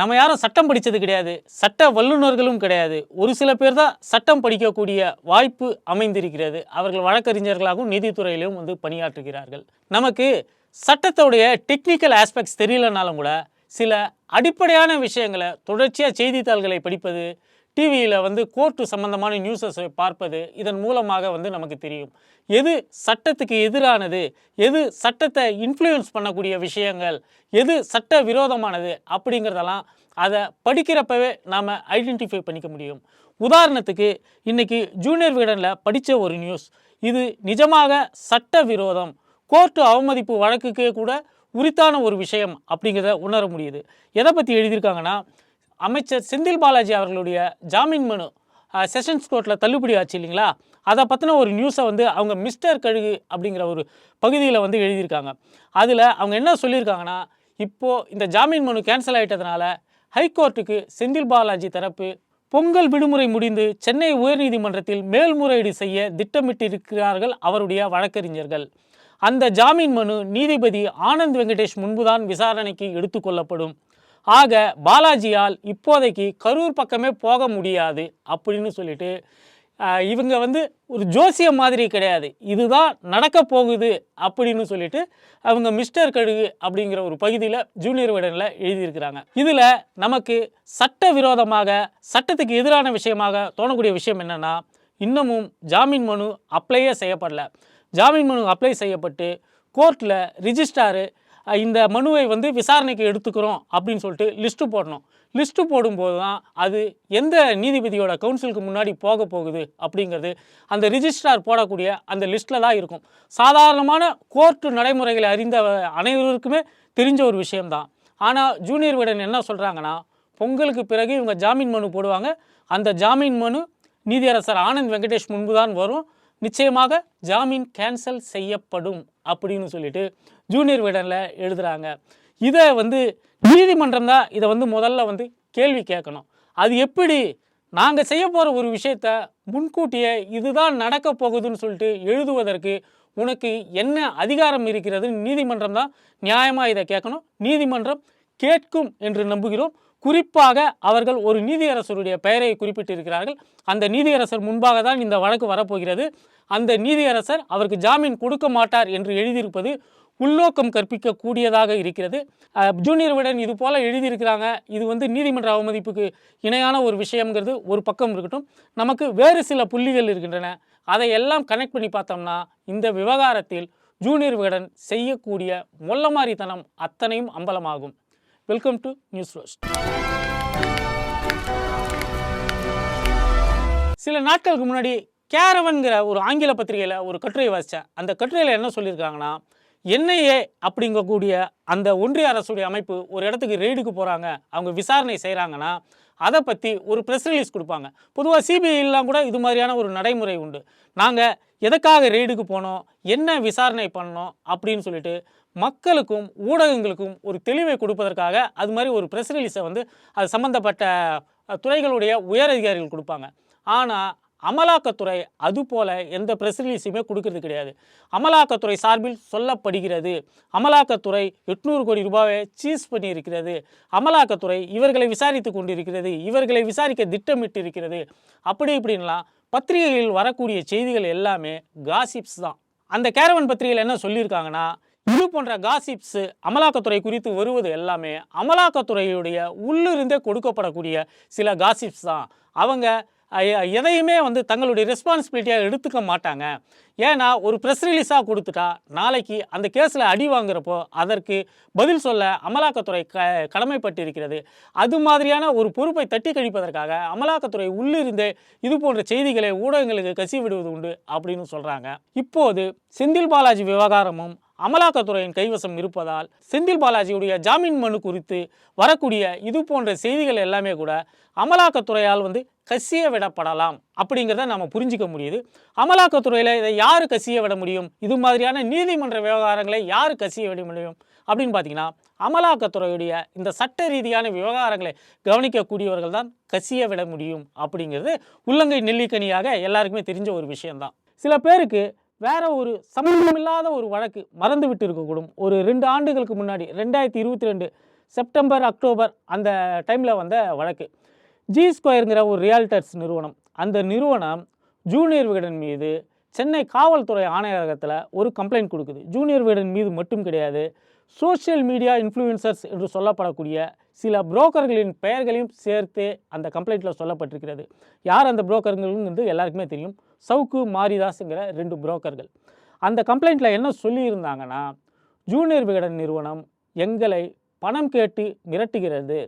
நம்ம யாரும் சட்டம் படித்தது கிடையாது. சட்ட வல்லுநர்களும் கிடையாது. ஒரு சில பேர் தான் சட்டம் படிக்கக்கூடிய வாய்ப்பு அமைந்திருக்கிறது. அவர்கள் வழக்கறிஞர்களாகவும் நீதித்துறையிலும் வந்து பணியாற்றுகிறார்கள். நமக்கு சட்டத்தோடைய டெக்னிக்கல் ஆஸ்பெக்ட்ஸ் தெரியலனாலும் கூட சில அடிப்படையான விஷயங்களை தொடர்ச்சியாக செய்தித்தாள்களை படிப்பது டிவியில் வந்து கோர்ட்டு சம்பந்தமான நியூஸஸை பார்ப்பது இதன் மூலமாக வந்து நமக்கு தெரியும். எது சட்டத்துக்கு எதிரானது? எது சட்டத்தை இன்ஃப்ளூயன்ஸ் பண்ணக்கூடிய விஷயங்கள்? எது சட்ட விரோதமானது? அப்படிங்கிறதெல்லாம் அதை படிக்கிறப்பவே நாம் ஐடென்டிஃபை பண்ணிக்க முடியும். உதாரணத்துக்கு இன்றைக்கி ஜூனியர் விகடனில் படித்த ஒரு நியூஸ் இது நிஜமாக சட்ட விரோதம். கோர்ட்டு அவமதிப்பு வழக்குக்கே கூட உரித்தான ஒரு விஷயம் அப்படிங்கிறத உணர முடியுது. எதை பற்றி எழுதியிருக்காங்கன்னா அமைச்சர் செந்தில் பாலாஜி அவர்களுடைய ஜாமீன் மனு செஷன்ஸ் கோர்ட்டில் தள்ளுபடி ஆச்சு இல்லைங்களா? அதை பற்றின ஒரு நியூஸை வந்து அவங்க மிஸ்டர் கழுகு அப்படிங்கிற ஒரு பகுதியில் வந்து எழுதியிருக்காங்க. அதில் அவங்க என்ன சொல்லியிருக்காங்கன்னா இப்போது இந்த ஜாமீன் மனு கேன்சல் ஆயிட்டதுனால ஹைகோர்ட்டுக்கு செந்தில் பாலாஜி தரப்பு பொங்கல் விடுமுறை முடிந்து சென்னை உயர்நீதிமன்றத்தில் மேல்முறையீடு செய்ய திட்டமிட்டிருக்கிறார்கள் அவருடைய வழக்கறிஞர்கள். அந்த ஜாமீன் மனு நீதிபதி ஆனந்த் வெங்கடேஷ் முன்புதான் விசாரணைக்கு எடுத்துக்கொள்ளப்படும் ஆக பாலாஜியால் இப்போதைக்கு கரூர் பக்கமே போக முடியாது அப்படின்னு சொல்லிட்டு இவங்க வந்து ஒரு ஜோசியம் மாதிரி கிடையாது. இதுதான் நடக்க போகுது அப்படின்னு சொல்லிட்டு அவங்க மிஸ்டர் கடுகு அப்படிங்கிற ஒரு பகுதியில் ஜூனியர் விடனில் எழுதியிருக்கிறாங்க. இதில் நமக்கு சட்ட விரோதமாக சட்டத்துக்கு எதிரான விஷயமாக தோணக்கூடிய விஷயம் என்னென்னா இன்னமும் ஜாமீன் மனு அப்ளையே செய்யப்படல. ஜாமீன் மனு அப்ளை செய்யப்பட்டு கோர்ட்டில் ரிஜிஸ்டாரு இந்த மனுவை வந்து விசாரணைக்கு எடுத்துக்கிறோம் அப்படின்னு சொல்லிட்டு லிஸ்ட்டு போடணும். லிஸ்ட்டு போடும்போது தான் அது எந்த நீதிபதியோட கவுன்சிலுக்கு முன்னாடி போக போகுது அப்படிங்கிறது அந்த ரிஜிஸ்ட்ரார் போடக்கூடிய அந்த லிஸ்ட்டில் தான் இருக்கும். சாதாரணமான கோர்ட்டு நடைமுறைகளை அறிந்த அனைவருக்குமே தெரிஞ்ச ஒரு விஷயம்தான் ஆனால் ஜூனியர் விடன் என்ன சொல்கிறாங்கன்னா பொங்கலுக்கு பிறகு இவங்க ஜாமீன் மனு போடுவாங்க. அந்த ஜாமீன் மனு நீதியரசர் ஆனந்த் வெங்கடேஷ் முன்பு தான் வரும். நிச்சயமாக ஜாமீன் கேன்சல் செய்யப்படும் அப்படின்னு சொல்லிட்டு ஜூனியர் விடனில் எழுதுகிறாங்க இதை வந்து நீதிமன்றம் தான் இதை வந்து முதல்ல வந்து கேள்வி கேட்கணும். அது எப்படி நாங்கள் செய்ய போகிற ஒரு விஷயத்த முன்கூட்டியே இதுதான் நடக்க போகுதுன்னு சொல்லிட்டு எழுதுவதற்கு உனக்கு என்ன அதிகாரம் இருக்கிறது நீதிமன்றம் தான் நியாயமாக இதை கேட்கணும். நீதிமன்றம் கேட்கும் என்று நம்புகிறோம். குறிப்பாக அவர்கள் ஒரு நீதியரசருடைய பெயரை குறிப்பிட்டிருக்கிறார்கள். அந்த நீதியரசர் முன்பாக தான் இந்த வழக்கு வரப்போகிறது. அந்த நீதியரசர் அவருக்கு ஜாமீன் கொடுக்க மாட்டார் என்று எழுதியிருப்பது உள்நோக்கம் கற்பிக்கக்கூடியதாக இருக்கிறது. ஜூனியர் விடன் இது போல் எழுதியிருக்கிறாங்க. இது வந்து நீதிமன்ற அவமதிப்புக்கு இணையான ஒரு விஷயங்கிறது ஒரு பக்கம் இருக்கட்டும். நமக்கு வேறு சில புள்ளிகள் இருக்கின்றன. அதை எல்லாம் கனெக்ட் பண்ணி பார்த்தோம்னா இந்த விவகாரத்தில் ஜூனியர் விகடன் செய்யக்கூடிய மொல்லமாரித்தனம் அத்தனையும் அம்பலமாகும். வெல்கம் டு நியூஸ் ரோஸ்ட் சில நாட்களுக்கு முன்னாடி கேரவன்கிற ஒரு ஆங்கில பத்திரிகையில் ஒரு கட்டுரை வாசித்தேன் அந்த கட்டுரையில் என்ன சொல்லியிருக்காங்கன்னா என்ஐஏ அப்படிங்கக்கூடிய அந்த ஒன்றிய அரசுடைய அமைப்பு ஒரு இடத்துக்கு ரெய்டுக்கு போகிறாங்க அவங்க விசாரணை செய்கிறாங்கன்னா அதை பற்றி ஒரு ப்ரெஸ் ரிலீஸ் கொடுப்பாங்க. பொதுவாக சிபிஐலாம் கூட இது மாதிரியான ஒரு நடைமுறை உண்டு. நாங்கள் எதுக்காக ரெய்டுக்கு போனோம் என்ன விசாரணை பண்ணோம் அப்படின்னு சொல்லிட்டு மக்களுக்கும் ஊடகங்களுக்கும் ஒரு தெளிவை கொடுப்பதற்காக அது மாதிரி ஒரு ப்ரெஸ் ரிலீஸை வந்து அது சம்மந்தப்பட்ட துறைகளுடைய உயர் அதிகாரிகள் கொடுப்பாங்க. ஆனால் அமலாக்கத்துறை அதுபோல எந்த ப்ரெஸ் ரிலீஸுமே கொடுக்கறது கிடையாது. அமலாக்கத்துறை சார்பில் சொல்லப்படுகிறது அமலாக்கத்துறை எட்நூறு கோடி ரூபாவை சீஸ் பண்ணியிருக்கிறது அமலாக்கத்துறை இவர்களை விசாரித்து கொண்டிருக்கிறது இவர்களை விசாரிக்க திட்டமிட்டு இருக்கிறது அப்படி இப்படின்லாம் பத்திரிகைகளில் வரக்கூடிய செய்திகள் எல்லாமே காசிப்ஸ் தான். அந்த கேரவன் பத்திரிகையில் என்ன சொல்லியிருக்காங்கன்னா இது போன்ற காசிப்ஸ் அமலாக்கத்துறை குறித்து வருவது எல்லாமே அமலாக்கத்துறையுடைய உள்ளிருந்தே கொடுக்கப்படக்கூடிய சில காசிப்ஸ் தான். அவங்க எதையுமே வந்து தங்களுடைய ரெஸ்பான்சிபிலிட்டியாக எடுத்துக்க மாட்டாங்க. ஏன்னா ஒரு ப்ரெஸ் ரிலீஸாக கொடுத்துட்டா நாளைக்கு அந்த கேஸில் அடி வாங்குறப்போ அதற்கு பதில் சொல்ல அமலாக்கத்துறை க கடமைப்பட்டிருக்கிறது. அது மாதிரியான ஒரு பொறுப்பை தட்டி கழிப்பதற்காக அமலாக்கத்துறை உள்ளிருந்தே இது போன்ற செய்திகளை ஊடகங்களுக்கு கசி விடுவது உண்டு அப்படின்னு சொல்கிறாங்க இப்போது செந்தில் பாலாஜி விவகாரமும் அமலாக்கத்துறையின் கைவசம் இருப்பதால் செந்தில் பாலாஜியுடைய ஜாமீன் மனு குறித்து வரக்கூடிய இது போன்ற செய்திகள் எல்லாமே கூட அமலாக்கத்துறையால் வந்து கசிய விடப்படலாம் அப்படிங்கிறத நம்ம புரிஞ்சிக்க முடியுது. அமலாக்கத்துறையில் இதை யார் கசிய விட முடியும்? இது மாதிரியான நீதிமன்ற விவகாரங்களை யார் கசிய விட முடியும்? அப்படின்னு பார்த்தீங்கன்னா அமலாக்கத்துறையுடைய இந்த சட்ட ரீதியான விவகாரங்களை கவனிக்கக்கூடியவர்கள் தான் கசிய விட முடியும் அப்படிங்கிறது உள்ளங்கை நெல்லிக்கனியாக எல்லாருக்குமே தெரிஞ்ச ஒரு விஷயம்தான். சில பேருக்கு வேற ஒரு சம்பந்தமில்லாத ஒரு வழக்கு மறந்து விட்டு இருக்கக்கூடும் ஒரு ரெண்டு ஆண்டுகளுக்கு முன்னாடி ரெண்டாயிரத்தி இருபத்தி ரெண்டு செப்டம்பர் அக்டோபர் அந்த டைமில் வந்த வழக்கு. ஜி ஸ்கொயருங்கிற ஒரு ரியால்டர்ஸ் நிறுவனம். அந்த நிறுவனம் ஜூனியர் விகடன் மீது சென்னை காவல்துறை ஆணையரகத்தில் ஒரு கம்ப்ளைண்ட் கொடுக்குது. ஜூனியர் விகடன் மீது மட்டும் கிடையாது. சோஷியல் மீடியா இன்ஃப்ளூயன்சர்ஸ் என்று சொல்லப்படக்கூடிய சில புரோக்கர்களின் பெயர்களையும் சேர்த்து அந்த கம்ப்ளைண்ட்டில் சொல்லப்பட்டிருக்கிறது. யார் அந்த புரோக்கருங்கிறது எல்லாருக்குமே தெரியும். சவுக்கு மாரிதாஸுங்கிற ரெண்டு புரோக்கர்கள். அந்த கம்ப்ளைண்ட்டில் என்ன சொல்லியிருந்தாங்கன்னா ஜூனியர் விகடன் நிறுவனம் எங்களை பணம் கேட்டு மிரட்டுகிறது.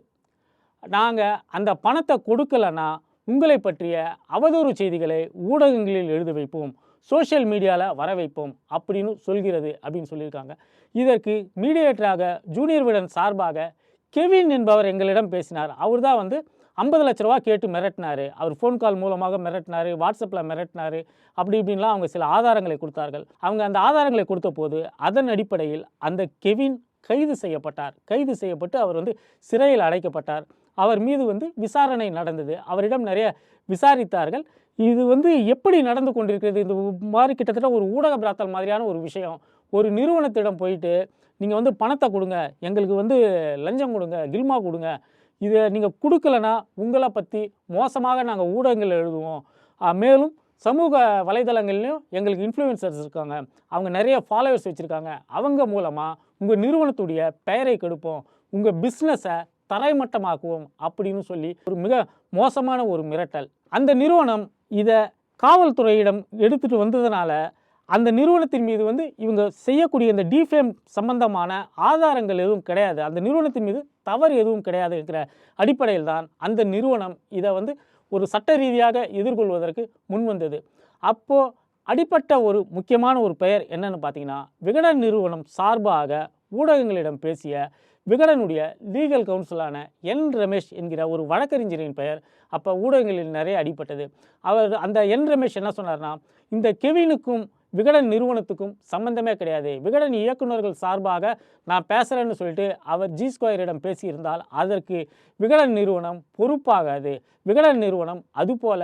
நாங்கள் அந்த பணத்தை கொடுக்கலன்னா உங்களை பற்றிய அவதூறு செய்திகளை ஊடகங்களில் எழுத வைப்போம். சோஷியல் மீடியாவில் வர வைப்போம் அப்படின்னு சொல்கிறது அப்படின்னு சொல்லியிருக்காங்க. இதற்கு மீடியேட்டராக ஜூனியர் விடன் சார்பாக கெவின் என்பவர் எங்களிடம் பேசினார். அவர் தான் வந்து ஐம்பது லட்ச ரூபா கேட்டு மிரட்டினார். அவர் ஃபோன் கால் மூலமாக மிரட்டினார் வாட்ஸ்அப்பில் மிரட்டினார் அப்படி இப்படின்லாம் அவங்க சில ஆதாரங்களை கொடுத்தார்கள். அவங்க அந்த ஆதாரங்களை கொடுத்த போது அதன் அடிப்படையில் அந்த கெவின் கைது செய்யப்பட்டார். கைது செய்யப்பட்டு அவர் வந்து சிறையில் அடைக்கப்பட்டார். அவர் மீது வந்து விசாரணை நடந்தது. அவரிடம் நிறைய விசாரித்தார்கள். இது வந்து எப்படி நடந்து கொண்டிருக்கிறது? இந்த மாதிரி கிட்டத்தட்ட ஒரு ஊடக பிராத்தல் மாதிரியான ஒரு விஷயம். ஒரு நிறுவனத்திடம் போயிட்டு நீங்கள் வந்து பணத்தை கொடுங்க. எங்களுக்கு வந்து லஞ்சம் கொடுங்க. கில்மா கொடுங்க. இதை நீங்கள் கொடுக்கலனா உங்களை பற்றி மோசமாக நாங்கள் ஊடகங்கள் எழுதுவோம். மேலும் சமூக வலைதளங்கள்லையும் எங்களுக்கு இன்ஃப்ளூயன்சர்ஸ் இருக்காங்க. அவங்க நிறைய ஃபாலோவர்ஸ் வச்சுருக்காங்க. அவங்க மூலமாக உங்கள் நிறுவனத்துடைய பெயரை கெடுப்போம். உங்கள் பிஸ்னஸை தரைமட்டமாக்குவோம் அப்படின்னு சொல்லி ஒரு மிக மோசமான ஒரு மிரட்டல். அந்த நிறுவனம் இதை காவல்துறையிடம் எடுத்துகிட்டு வந்ததுனால அந்த நிறுவனத்தின் மீது வந்து இவங்க செய்யக்கூடிய இந்த டிஃபேம் சம்பந்தமான ஆதாரங்கள் எதுவும் கிடையாது. அந்த நிறுவனத்தின் மீது தவறு எதுவும் கிடையாதுங்கிற அடிப்படையில் தான் அந்த நிறுவனம் இதை வந்து ஒரு சட்ட ரீதியாக எதிர்கொள்வதற்கு முன்வந்தது அப்போது அடிப்பட்ட ஒரு முக்கியமான ஒரு பெயர் என்னென்னு பார்த்தீங்கன்னா விகடன் நிறுவனம் சார்பாக ஊடகங்களிடம் பேசிய விகடனுடைய லீகல் கவுன்சிலான என் ரமேஷ் என்கிற ஒரு வழக்கறிஞரின் பெயர் அப்போ ஊடகங்களில் நிறைய அடிபட்டது. அவர் அந்த என் ரமேஷ் என்ன சொன்னார்னா இந்த கெவினுக்கும் விகடன் நிறுவனத்துக்கும் சம்பந்தமே கிடையாது. விகடன் இயக்குனர்கள் சார்பாக நான் பேசுகிறேன்னு சொல்லிட்டு அவர் ஜி ஸ்கொயரிடம் பேசியிருந்தால் அதற்கு விகடன் நிறுவனம் பொறுப்பாகாது. விகடன் நிறுவனம் அதுபோல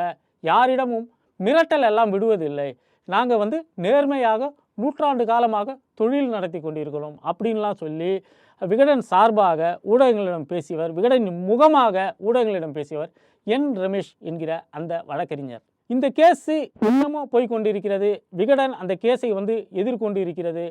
யாரிடமும் மிரட்டல் எல்லாம் விடுவதில்லை. நாங்கள் வந்து நேர்மையாக நூற்றாண்டு காலமாக தொழில் நடத்தி கொண்டிருக்கிறோம் அப்படின்லாம் சொல்லி விகடன் சார்பாக ஊடகங்களிடம் பேசியவர் விகடனின் முகமாக ஊடகங்களிடம் பேசியவர் என் ரமேஷ் என்கிற அந்த வழக்கறிஞர். இந்த கேஸு இன்னமும் போய்கொண்டிருக்கிறது விகடன் அந்த கேஸை வந்து எதிர்கொண்டு இருக்கிறது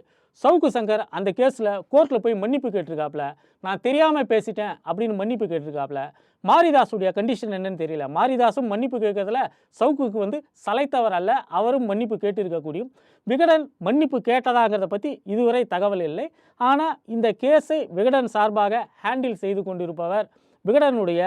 சவுக்கு சங்கர் அந்த கேஸில் கோர்ட்டில் போய் மன்னிப்பு கேட்டிருக்காப்புல நான் தெரியாமல் பேசிட்டேன் அப்படின்னு மன்னிப்பு கேட்டிருக்காப்புல மாரிதாஸுடைய கண்டிஷன் என்னன்னு தெரியல. மாரிதாஸும் மன்னிப்பு கேட்கறதுல சவுக்குக்கு வந்து சலைத்தவர் அல்ல அவரும் மன்னிப்பு கேட்டிருக்கக்கூடியும் விகடன் மன்னிப்பு கேட்டதாங்கிறத பற்றி இதுவரை தகவல் இல்லை. ஆனால் இந்த கேஸை விகடன் சார்பாக ஹேண்டில் செய்து கொண்டிருப்பவர் விகடனுடைய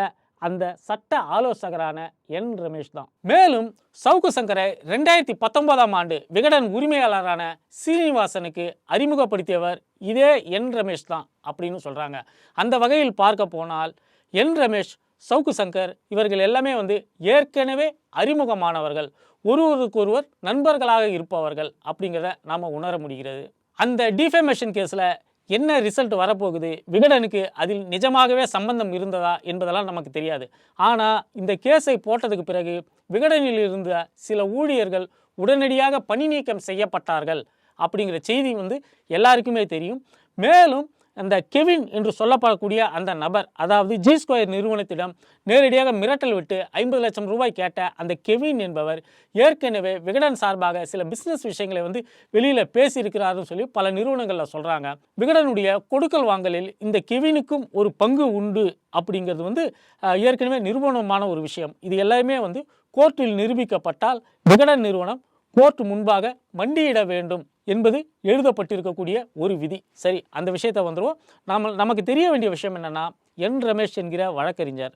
அந்த சட்ட ஆலோசகரான என் ரமேஷ் தான். மேலும் சவுக்கு சங்கரை ரெண்டாயிரத்தி பத்தொன்பதாம் ஆண்டு விகடன் உரிமையாளரான சீனிவாசனுக்கு அறிமுகப்படுத்தியவர் இதே என் ரமேஷ் தான் அப்படின்னு சொல்கிறாங்க அந்த வகையில் பார்க்க போனால் என் ரமேஷ் சவுக்கு சங்கர் இவர்கள் எல்லாமே வந்து ஏற்கனவே அறிமுகமானவர்கள். ஒருவருக்கொருவர் நண்பர்களாக இருப்பவர்கள் அப்படிங்கிறத நாம் உணர முடிகிறது. அந்த டிஃபேமேஷன் கேஸில் என்ன ரிசல்ட் வரப்போகுது? விகடனுக்கு அதில் நிஜமாகவே சம்பந்தம் இருந்ததா என்பதெல்லாம் நமக்கு தெரியாது. ஆனால் இந்த கேஸை போட்டதுக்கு பிறகு விகடனில் இருந்த சில ஊழியர்கள் உடனடியாக பணி நீக்கம் செய்யப்பட்டார்கள் அப்படிங்கிற செய்தி வந்து எல்லாருக்குமே தெரியும். மேலும் அந்த கெவின் என்று சொல்லப்படக்கூடிய அந்த நபர் அதாவது ஜி ஸ்கொயர் நிறுவனத்திடம் நேரடியாக மிரட்டல் விட்டு ஐம்பது லட்சம் ரூபாய் கேட்ட அந்த கெவின் என்பவர் ஏற்கனவே விகடன் சார்பாக சில பிஸ்னஸ் விஷயங்களை வந்து வெளியில் பேசியிருக்கிறாருன்னு சொல்லி பல நிறுவனங்களில் சொல்கிறாங்க விகடனுடைய கொடுக்கல் வாங்கலில் இந்த கெவினுக்கும் ஒரு பங்கு உண்டு அப்படிங்கிறது வந்து ஏற்கனவே நிறுவனமான ஒரு விஷயம். இது எல்லாமே வந்து கோர்ட்டில் நிரூபிக்கப்பட்டால் விகடன் நிறுவனம் கோர்ட் முன்பாக மண்டியிட வேண்டும் என்பது எழுதப்பட்டிருக்கக்கூடிய ஒரு விதி. சரி அந்த விஷயத்தை வந்துடுவோம் நாம் நமக்கு தெரிய வேண்டிய விஷயம் என்னென்னா என் ரமேஷ் என்கிற வழக்கறிஞர்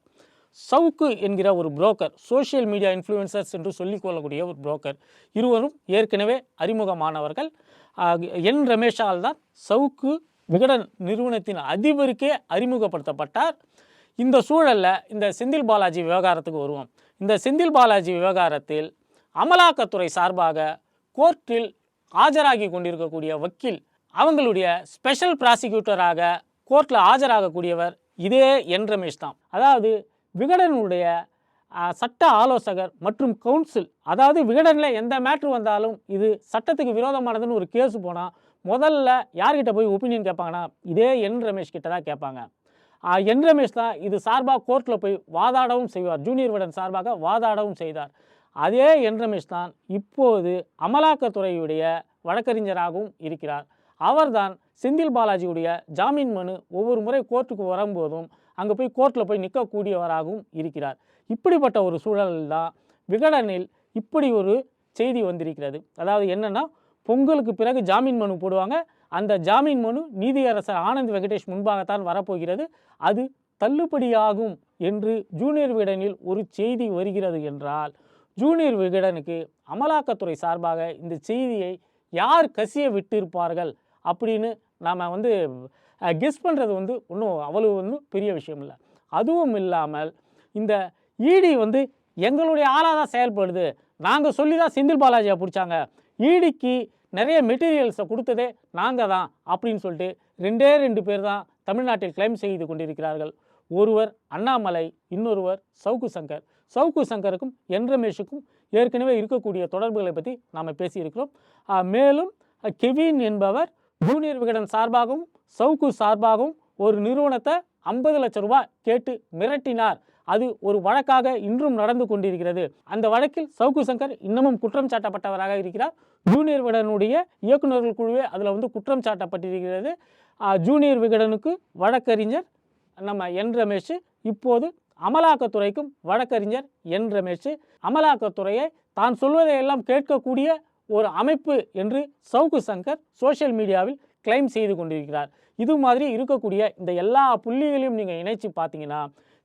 சவுக்கு என்கிற ஒரு புரோக்கர் சோஷியல் மீடியா இன்ஃப்ளூயன்சர்ஸ் என்று சொல்லிக்கொள்ளக்கூடிய ஒரு புரோக்கர் இருவரும் ஏற்கனவே அறிமுகமானவர்கள். என் ரமேஷால் தான் சவுக்கு விகடன் நிறுவனத்தின் அதிபருக்கே அறிமுகப்படுத்தப்பட்டார். இந்த சூழலில் இந்த செந்தில் பாலாஜி விவகாரத்துக்கு வருவோம். இந்த செந்தில் பாலாஜி விவகாரத்தில் அமலாக்கத்துறை சார்பாக கோர்ட்டில் ஆஜராகி கொண்டிருக்கக்கூடிய வக்கீல். அவங்களுடைய ஸ்பெஷல் ப்ராசிக்யூட்டராக கோர்ட்டில் ஆஜராகக்கூடியவர் இதே என் ரமேஷ் தான். அதாவது விகடனுடைய சட்ட ஆலோசகர் மற்றும் கவுன்சில் அதாவது விகடனில் எந்த மேட்ரு வந்தாலும் இது சட்டத்துக்கு விரோதமானதுன்னு ஒரு கேஸ் போனால் முதல்ல யார்கிட்ட போய் ஒப்பீனியன் கேட்பாங்கன்னா இதே என் ரமேஷ் கிட்ட தான் கேட்பாங்க. என் ரமேஷ் தான் இது சார்பாக கோர்ட்டில் போய் வாதாடவும் செய்வார். ஜூனியர் விகடன் சார்பாக வாதாடவும் செய்தார். அதே என் ரமேஷ் தான் இப்போது அமலாக்கத்துறையுடைய வழக்கறிஞராகவும் இருக்கிறார். அவர்தான் செந்தில் பாலாஜியுடைய ஜாமீன் மனு ஒவ்வொரு முறை கோர்ட்டுக்கு வரும்போதும் அங்கே போய் கோர்ட்டில் போய் நிற்கக்கூடியவராகவும் இருக்கிறார். இப்படிப்பட்ட ஒரு சூழலில் தான் விகடனில் இப்படி ஒரு செய்தி வந்திருக்கிறது. அதாவது என்னென்னா பொங்கலுக்கு பிறகு ஜாமீன் மனு போடுவாங்க. அந்த ஜாமீன் மனு நீதியரசர் ஆனந்த் வெங்கடேஷ் முன்பாகத்தான் வரப்போகிறது. அது தள்ளுபடியாகும் என்று ஜூனியர் விகடனில் ஒரு செய்தி வருகிறது என்றால் ஜூனியர் விகடனுக்கு அமலாக்கத்துறை சார்பாக இந்த செய்தியை யார் கசிய விட்டிருப்பார்கள் அப்படின்னு நாம் வந்து கெஸ் பண்ணுறது வந்து ஒன்றும் அவ்வளவு வந்து பெரிய விஷயம் இல்லை. அதுவும் இல்லாமல் இந்த இடி வந்து எங்களுடைய ஆளாக தான் செயல்படுது. நாங்கள் சொல்லி தான் செந்தில் பாலாஜியை பிடிச்சாங்க. ஈடிக்கு நிறைய மெட்டீரியல்ஸை கொடுத்ததே நாங்கள் தான் அப்படின்னு சொல்லிட்டு ரெண்டே ரெண்டு பேர் தான் தமிழ்நாட்டில் கிளைம் செய்து கொண்டிருக்கிறார்கள். ஒருவர் அண்ணாமலை இன்னொருவர் சவுக்கு சங்கர். சவுக்கு சங்கருக்கும் என் ரமேஷுக்கும் ஏற்கனவே இருக்கக்கூடிய தொடர்புகளை பற்றி நாம் பேசியிருக்கிறோம். மேலும் கெவின் என்பவர் ஜூனியர் விகடன் சார்பாகவும் சவுக்கு சார்பாகவும் ஒரு நிறுவனத்தை ஐம்பது லட்சம் ரூபாய் கேட்டு மிரட்டினார். அது ஒரு வழக்காக இன்றும் நடந்து கொண்டிருக்கிறது. அந்த வழக்கில் சவுக்கு சங்கர் இன்னமும் குற்றம் சாட்டப்பட்டவராக இருக்கிறார். ஜூனியர் விகடனுடைய இயக்குநர்கள் குழுவே அதில் வந்து குற்றம் சாட்டப்பட்டிருக்கிறது. ஜூனியர் விகடனுக்கு வழக்கறிஞர் நம்ம என் ரமேஷ். இப்போது அமலாக்கத்துறைக்கும் வழக்கறிஞர் என் ரமேஷ். அமலாக்கத்துறையை தான் சொல்வதையெல்லாம் கேட்கக்கூடிய ஒரு அமைப்பு என்று சவுக்கு சங்கர் சோஷியல் மீடியாவில் கிளைம் செய்து கொண்டிருக்கிறார். இது மாதிரி இருக்கக்கூடிய இந்த எல்லா புள்ளிகளையும் நீங்கள் இணைச்சு பார்த்தீங்கன்னா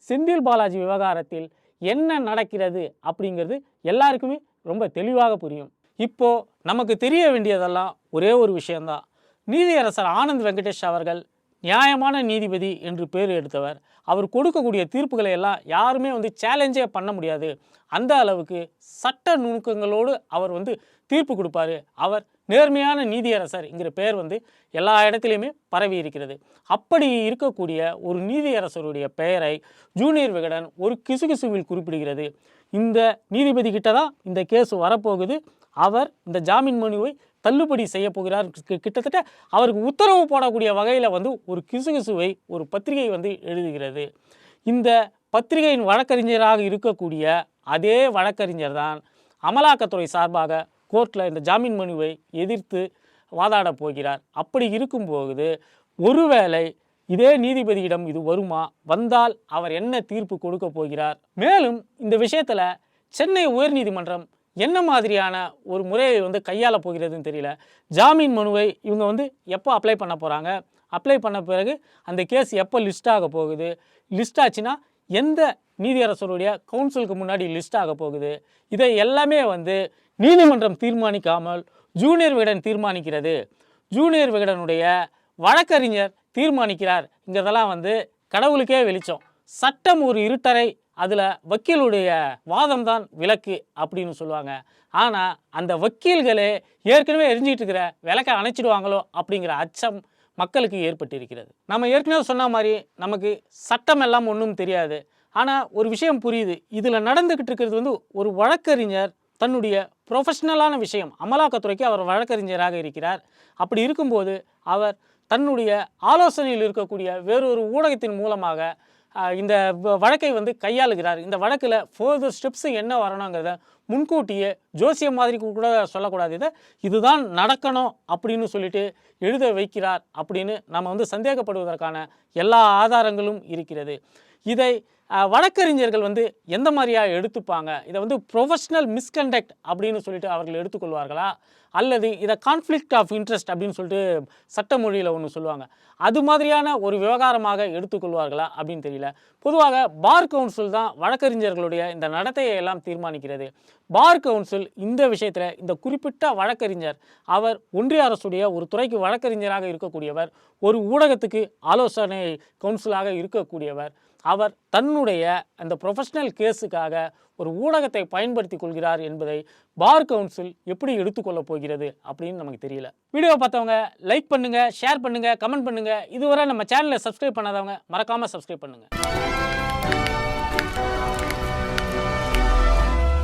செந்தில் பாலாஜி விவகாரத்தில் என்ன நடக்கிறது அப்படிங்கிறது எல்லாருக்குமே ரொம்ப தெளிவாக புரியும். இப்போது நமக்கு தெரிய வேண்டியதெல்லாம் ஒரே ஒரு விஷயந்தான் நீதியரசர் ஆனந்த் வெங்கடேஷ் அவர்கள் நியாயமான நீதிபதி என்று பேர் எடுத்தவர். அவர் கொடுக்கக்கூடிய தீர்ப்புகளை எல்லாம் யாருமே வந்து சேலஞ்சே பண்ண முடியாது. அந்த அளவுக்கு சட்ட நுணுக்கங்களோடு அவர் வந்து தீர்ப்பு கொடுப்பாரு. அவர் நேர்மையான நீதியரசர் என்கிற பெயர் வந்து எல்லா இடத்துலையுமே பரவி இருக்கிறது. அப்படி இருக்கக்கூடிய ஒரு நீதியரசருடைய பெயரை ஜூனியர் விகடன் ஒரு கிசுகிசுவில் குறிப்பிடுகிறது. இந்த நீதிபதி கிட்ட தான் இந்த கேஸ் வரப்போகுது. அவர் இந்த ஜாமீன் மனுவை தள்ளுபடி செய்ய போகிறார். கிட்டத்தட்ட அவருக்கு உத்தரவு போடக்கூடிய வகையில் வந்து ஒரு கிசுகிசுவை ஒரு பத்திரிகை வந்து எழுதுகிறது. இந்த பத்திரிகையின் வழக்கறிஞராக இருக்கக்கூடிய அதே வழக்கறிஞர் தான் அமலாக்கத்துறை சார்பாக கோர்ட்டில் இந்த ஜாமீன் மனுவை எதிர்த்து வாதாடப் போகிறார். அப்படி இருக்கும்போது ஒருவேளை இதே நீதிபதியிடம் இது வருமா? வந்தால் அவர் என்ன தீர்ப்பு கொடுக்க போகிறார்? மேலும் இந்த விஷயத்தில் சென்னை உயர்நீதிமன்றம் என்ன மாதிரியான ஒரு முறையை வந்து கையாள போகிறதுன்னு தெரியல. ஜாமீன் மனுவை இவங்க வந்து எப்போ அப்ளை பண்ண போகிறாங்க அப்ளை பண்ண பிறகு அந்த கேஸ் எப்போ லிஸ்ட் ஆக போகுது? லிஸ்ட் ஆச்சுன்னா எந்த நீதியரசருடைய கவுன்சிலுக்கு முன்னாடி லிஸ்ட் ஆக போகுது? இதை எல்லாமே வந்து நீதிமன்றம் தீர்மானிக்காமல் ஜூனியர் விகடன் தீர்மானிக்கிறது. ஜூனியர் விகடனுடைய வழக்கறிஞர் தீர்மானிக்கிறார். இங்கிறதெல்லாம் வந்து கடவுளுக்கே வெளிச்சம். சட்டம் ஒரு இருட்டரை அதில் வக்கீலுடைய வாதம் தான் விளக்கு அப்படின்னு சொல்லுவாங்க. ஆனால் அந்த வக்கீல்களே ஏற்கனவே எரிஞ்சிட்டு இருக்கிற விளக்கை அணைச்சிடுவாங்களோ அப்படிங்கிற அச்சம் மக்களுக்கு ஏற்பட்டிருக்கிறது. நம்ம ஏற்கனவே சொன்ன மாதிரி நமக்கு சட்டம் எல்லாம் ஒன்றும் தெரியாது. ஆனால் ஒரு விஷயம் புரியுது. இதில் நடந்துக்கிட்டு இருக்கிறது வந்து ஒரு வழக்கறிஞர் தன்னுடைய ப்ரொஃபஷ்னலான விஷயம் அமலாக்கத்துறைக்கு அவர் வழக்கறிஞராக இருக்கிறார். அப்படி இருக்கும்போது அவர் தன்னுடைய ஆலோசனையில் இருக்கக்கூடிய வேறொரு ஊடகத்தின் மூலமாக இந்த வழக்கை வந்து கையாளுகிறார். இந்த வழக்கில் ஃபர்தர் ஸ்டெப்ஸ் என்ன வரணுங்கிறத முன்கூட்டியே ஜோசியம் மாதிரி கூட சொல்லக்கூடாது. இதை இதுதான் நடக்கணும் அப்படின்னு சொல்லிட்டு எழுத வைக்கிறார் அப்படின்னு நம்ம வந்து சந்தேகப்படுவதற்கான எல்லா ஆதாரங்களும் இருக்கிறது. இதை வழக்கறிஞர்கள் வந்து எந்த மாதிரியாக எடுத்துப்பாங்க? இதை வந்து ப்ரொஃபஷ்னல் மிஸ்கண்டக்ட் அப்படின்னு சொல்லிட்டு அவர்கள் எடுத்துக்கொள்வார்களா? அல்லது இதை கான்ஃப்ளிக்ட் ஆஃப் இன்ட்ரெஸ்ட் அப்படின்னு சொல்லிட்டு சட்ட மொழியில் ஒன்று சொல்லுவாங்க. அது மாதிரியான ஒரு விவகாரமாக எடுத்துக்கொள்வார்களா அப்படின்னு தெரியல. பொதுவாக பார் கவுன்சில் தான் வழக்கறிஞர்களுடைய இந்த நடத்தையை எல்லாம் தீர்மானிக்கிறது. பார் கவுன்சில் இந்த விஷயத்தில் இந்த குறிப்பிட்ட வழக்கறிஞர் அவர் ஒன்றிய அரசுடைய ஒரு துறைக்கு வழக்கறிஞராக இருக்கக்கூடியவர் ஒரு ஊடகத்துக்கு ஆலோசனை கவுன்சிலாக இருக்கக்கூடியவர். அவர் தன்னுடைய அந்த ப்ரொஃபஷனல் கேஸுக்காக ஒரு ஊடகத்தை பயன்படுத்தி கொள்கிறார் என்பதை பார் கவுன்சில் எப்படி எடுத்துக்கொள்ளப் போகிறது அப்படின்னு நமக்கு தெரியல. வீடியோ பார்த்தவங்க லைக் பண்ணுங்கள் ஷேர் பண்ணுங்கள் கமெண்ட் பண்ணுங்கள் இதுவரை நம்ம சேனலை சப்ஸ்கிரைப் பண்ணாதவங்க மறக்காமல் சப்ஸ்கிரைப் பண்ணுங்கள்